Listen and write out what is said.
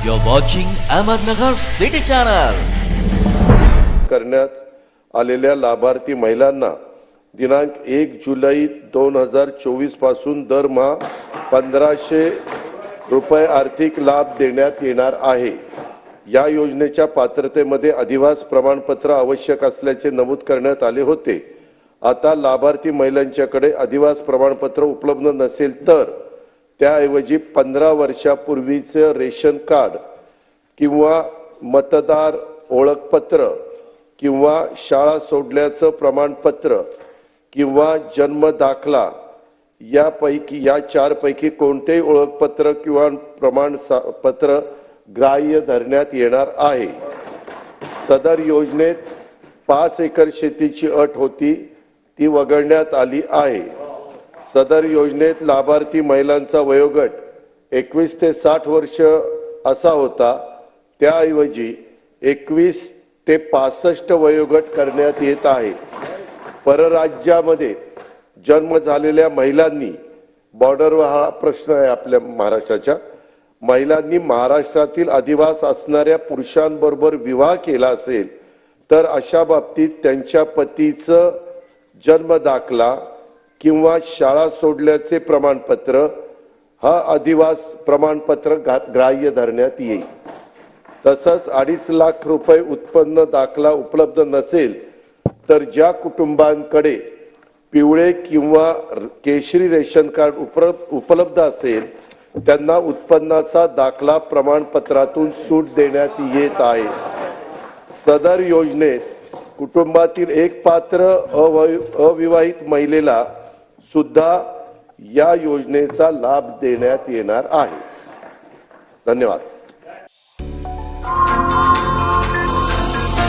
You're watching Ahmednagar City Channel. करण्यात आलेल्या लाभार्थी महिलांना दिनांक एक जुलै दोन हजार चोवीसपासून दरमहा पंधराशे रुपये आर्थिक लाभ देण्यात येणार आहे या योजनेच्या पात्रतेमध्ये अधिवास प्रमाणपत्र आवश्यक असल्याचे नमूद करण्यात आले होते आता लाभार्थी महिलांच्याकडे अधिवास प्रमाणपत्र उपलब्ध नसेल तर त्याऐवजी पंधरा वर्षापूर्वीचं रेशन कार्ड किंवा मतदार ओळखपत्र किंवा शाळा सोडल्याचं प्रमाणपत्र किंवा जन्म दाखला यापैकी या चारपैकी कोणतेही ओळखपत्र किंवा प्रमाण सा- पत्र ग्राह्य धरण्यात येणार आहे. सदर योजनेत पाच एकर शेतीची अट होती ती वगळण्यात आली आहे. सदर योजनेत लाभार्थी महिलांचा वयोगट एकवीस ते साठ वर्ष असा होता. त्याऐवजी एकवीस ते पासष्ट वयोगट करण्यात येत आहे. परराज्यामध्ये जन्म झालेल्या महिलांनी बॉर्डरवर हा प्रश्न आहे आपल्या महाराष्ट्राच्या महिलांनी महाराष्ट्रातील अधिवास असणाऱ्या पुरुषांबरोबर विवाह केला असेल तर अशा बाबतीत त्यांच्या पतीचं जन्म दाखला किंवा शाळा सोडल्याचे प्रमाणपत्र हा अधिवास प्रमाणपत्र ग्राह्य धरण्यात येईल. तसंच अडीच लाख रुपये उत्पन्न दाखला उपलब्ध नसेल तर ज्या कुटुंबांकडे पिवळे किंवा केशरी रेशन कार्ड उपर- उपलब्ध असेल त्यांना उत्पन्नाचा दाखला प्रमाणपत्रातून सूट देण्यात येत आहे. सदर योजनेत कुटुंबातील एक पात्र अवय- अविवाहित महिलेला सुद्धा या योजनेचा लाभ देण्यात येणार आहे. धन्यवाद.